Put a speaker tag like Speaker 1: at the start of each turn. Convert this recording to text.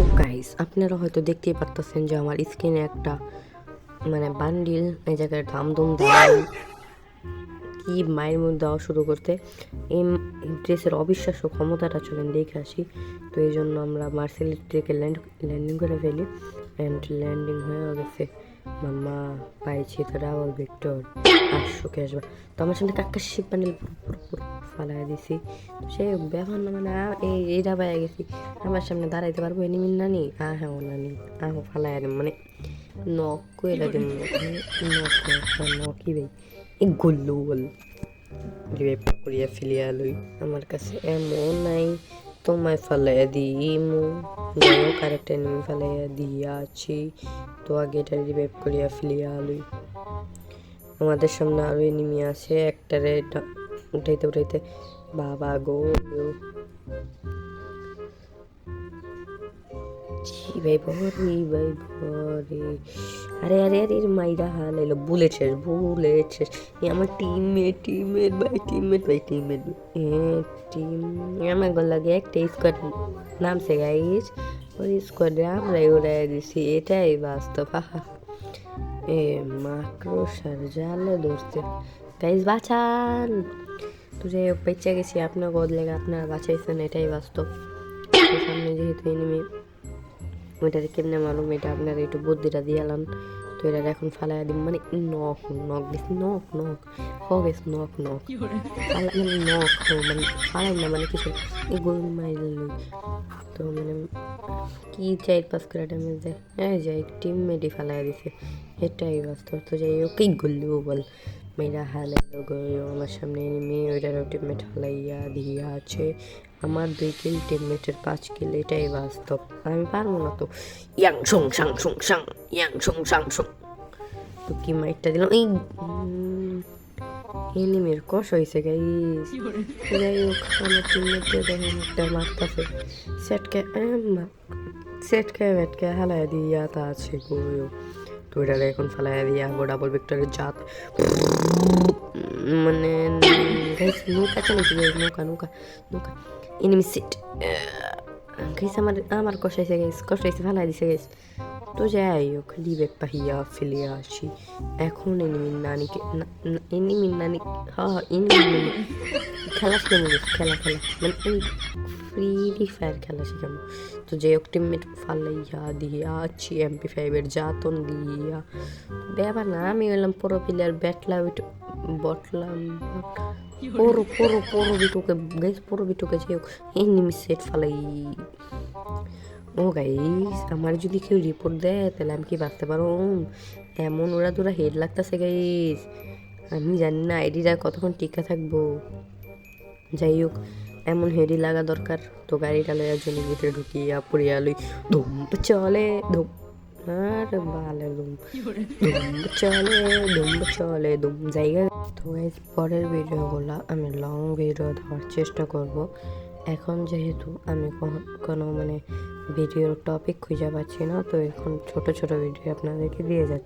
Speaker 1: তো গাইস আপনারা হয়তো দেখতেই পারতেছেন যে আমার স্ক্রিনে একটা মানে বান্ডিল এই জায়গায় ধামধুম দেওয়া কি মায়ের মধ্যে দেওয়া শুরু করতে এই ড্রেসের অবিশ্বাস্য ক্ষমতাটা চলেন দেখে আসি। তো এই জন্য আমরা মার্সেল ট্রেকে ল্যান্ড ল্যান্ডিং করে ফেলি। অ্যান্ড ল্যান্ডিং হয়ে গেছে। পাইছি তো ডাবল ভিক্টর। আসো কে আসবা। তো আমার সামনে কাকা পুরো পুরো ফালাই দিছি। সে ব্যাপার না মানে এই এইটা পাই গেছি। আমার সামনে দাঁড়াইতে পারব এনিমিন নানি? আ হ্যাঁ ও নানি। আহ ফালাই দিম মানে নক করে দিম নক ভাই এই রিভাইভ করিয়া ফেলিয়া লই। আমার কাছে এমন নাই। তোমায় ফালাইয়া দিমু। যাই হোক আরেকটা এনিমি ফালাইয়া দিয়াছি। তো আগে এটা রিভাইভ করিয়া ফেলিয়া লই। আমাদের সামনে আরও এনিমি আছে, একটারে ডা- উঠাইতে উঠাইতে। বাবা গো জি ভাই ভরে ভাই ভরে আরে আরে আরে, এর মাইরা হাল এলো। বুলেট শেষ বুলেট শেষ। এ আমার টিমমেট টিমমেট ভাই টিমমেট ভাই টিমমেট টিম আমার লাগে একটা স্কোয়াড নামছে গাইস ওই স্কোয়াডে আমরাই উড়াই দিছি, এটাই বাস্তব। এ মাকড়সার জালে ধরছে। গাইস বাঁচান। তো যাই হোক, বেঁচে গেছি। আপনার গোদ লেগে আপনার বাঁচাইছেন, এটাই বাস্তব। সামনে যেহেতু এনিমি ওইটারে কেমনে মারুম? এটা আপনার একটু বুদ্ধিটা দিয়ালাম তো এটা এখন ফালাই দিম। মানে নখ নখ দিস নখ নখ। হ গেছ নখ নখ। মানে নখ মানে ফালাই না মানে কিছু গোল মাইল তো মানে কি চাই পাস করে ড্যামেজ দেয়? হ্যাঁ যাই টিম মেডি ফালাই দিছে। এটাই বাস্তব। তো যাই হোক কি গল্লু বল। মেয়েরা হালে গো আমার সামনে নেমে ওইটারও টিমমেট হালাইয়া দিয়া আছে আমার দুই কিল টিমমেটের পাঁচ কিল এটাই বাস্তব আমি পারব না তো ইয়াং সং সাং সং সাং ইয়াং সং সাং সং তো কি মাইকটা দিলাম এই এনিমির কষ হয়েছে গাইস যাই হোক আমার টিমমেটে দেখেন একটা মারতাছে সেটকে সেটকে ভেটকে হালাই দিয়া তা আছে গো তো এখন ফালাই দিয়া গো ডাবল ভিক্টরের জাত। মানে নৌকা গাইস নৌকা নৌকা নৌকা। এনিমি সেট গাইস আমার আমার কষাইছে গাইস কষাইছে, ফালাই দিছে গাইস তো যাই হোক লিবেক পাহিয়া ফেলে আসি। এখন এনিমির নানিকে এনিমির নানি, হা হা এনিমির খেলা শিখাবো খেলা খেলা। মানে ফ্রি ফায়ার খেলা শিখাবো। টিমমেট ফালাইয়া দিয়ে আছি এমপি ফাইভের জাতন দিয়া ব্যাপার না আমি হলাম পুরো প্লেয়ার ব্যাটলা বটলাম পুরো পুরো পুরো বিটুকে গাইস পুরো বিটুকে যে এনিমি সেট ফালাই ও গাইস আমার যদি কেউ রিপোর্ট দেয় তাহলে আমি কি বাঁচতে পারো এমন ওরা তোরা হেড লাগতেছে গাইস আমি জানি না আইডিটা কতক্ষণ টিকা থাকব যাই হোক এমন হেডি লাগা দরকার। তো গাড়িটা লয়ার জন্য ভিতরে ঢুকিয়া পড়িয়া লই ধুম চলে ধুম আর বালে ধুম। চলে ধুম চলে ধুম জায়গা। তো guys, পরের ভিডিওগুলো আমি লং ভিডিও দেওয়ার চেষ্টা করব। এখন যেহেতু আমি কোনো মানে ভিডিওর টপিক খুঁজে পাচ্ছি না তো এখন ছোট ছোট ভিডিও আপনাদেরকে দিয়ে যাচ্ছি।